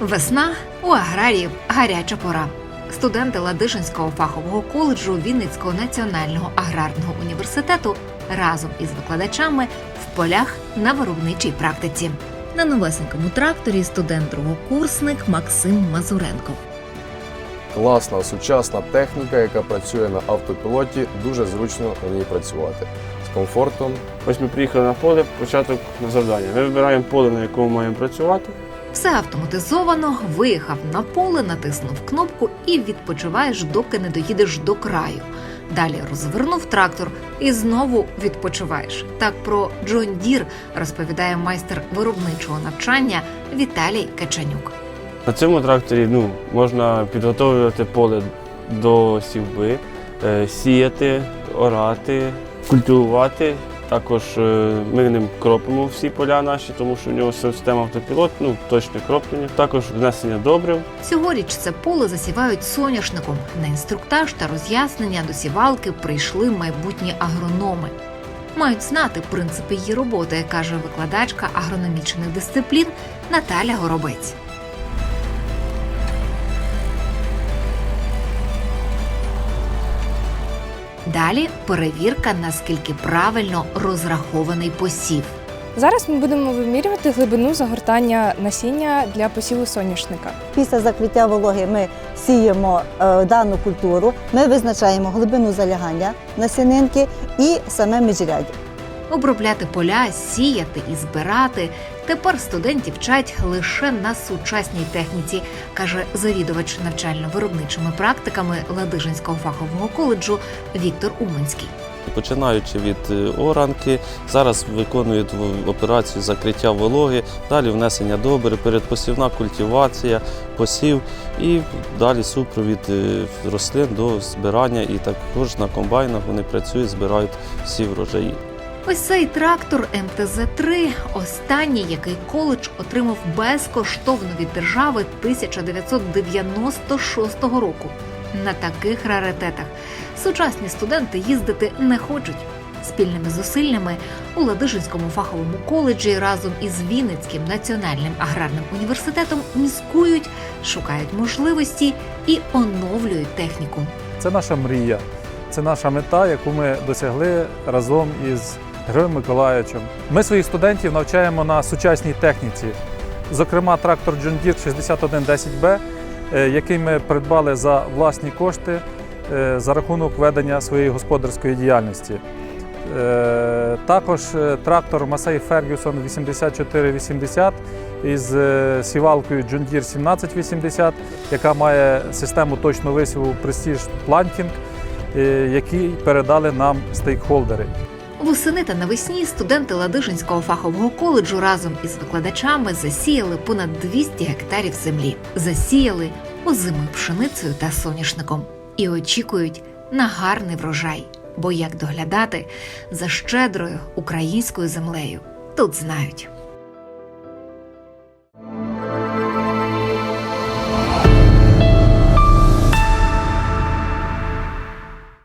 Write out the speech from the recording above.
Весна у аграріїв гаряча пора. Студенти Ладижинського фахового коледжу Вінницького національного аграрного університету разом із викладачами в полях на виробничій практиці. На новесенькому тракторі студент другокурсник Максим Мазуренко. Класна сучасна техніка, яка працює на автопілоті, дуже зручно на ній працювати з комфортом. Ось ми приїхали на поле, початок на завдання. Ми вибираємо поле, на якому маємо працювати. Все автоматизовано, виїхав на поле, натиснув кнопку і відпочиваєш, доки не доїдеш до краю. Далі розвернув трактор і знову відпочиваєш. Так про Джон Дір розповідає майстер виробничого навчання Віталій Качанюк. На цьому тракторі ну, можна підготовлювати поле до сівби, е, сіяти, орати, культивувати. Також е, ми ним кропимо всі поля наші, тому що в нього система автопілот, ну точне кроплення. Також внесення добрив. Цьогоріч це поле засівають соняшником. На інструктаж та роз'яснення до сівалки прийшли майбутні агрономи. Мають знати принципи її роботи, каже викладачка агрономічних дисциплін Наталя Горобець. Далі перевірка, наскільки правильно розрахований посів. Зараз ми будемо вимірювати глибину загортання насіння для посіву соняшника. Після закриття вологи ми сіємо е, дану культуру, ми визначаємо глибину залягання насінинки і саме міжряддя. Обробляти поля, сіяти і збирати. Тепер студентів вчать лише на сучасній техніці, каже завідувач навчально-виробничими практиками Ладижинського фахового коледжу Віктор Уманський. Починаючи від е, оранки, зараз виконують операцію закриття вологи, далі внесення добрив, передпосівна культивація, посів і далі супровід е, рослин до збирання. І також на комбайнах вони працюють, збирають всі врожаї. Ось цей трактор МТЗ-3 – останній, який коледж отримав безкоштовно від держави 1996 року. На таких раритетах сучасні студенти їздити не хочуть. Спільними зусиллями у Ладижинському фаховому коледжі разом із Вінницьким національним аграрним університетом міскують, шукають можливості і оновлюють техніку. Це наша мрія, це наша мета, яку ми досягли разом із Героєм Миколаївичем. Ми своїх студентів навчаємо на сучасній техніці. Зокрема, трактор John Deere 6110B, е, який ми придбали за власні кошти е, за рахунок ведення своєї господарської діяльності. Е, Також е, трактор Massey Ferguson 8480 із сівалкою John Deere 1780, яка має систему точного висіву Prestige Planting, який передали нам стейкхолдери. Восени та навесні студенти Ладижинського фахового коледжу разом із викладачами засіяли понад 200 гектарів землі. Засіяли озимою пшеницею та соняшником і очікують на гарний врожай. Бо як доглядати за щедрою українською землею тут знають.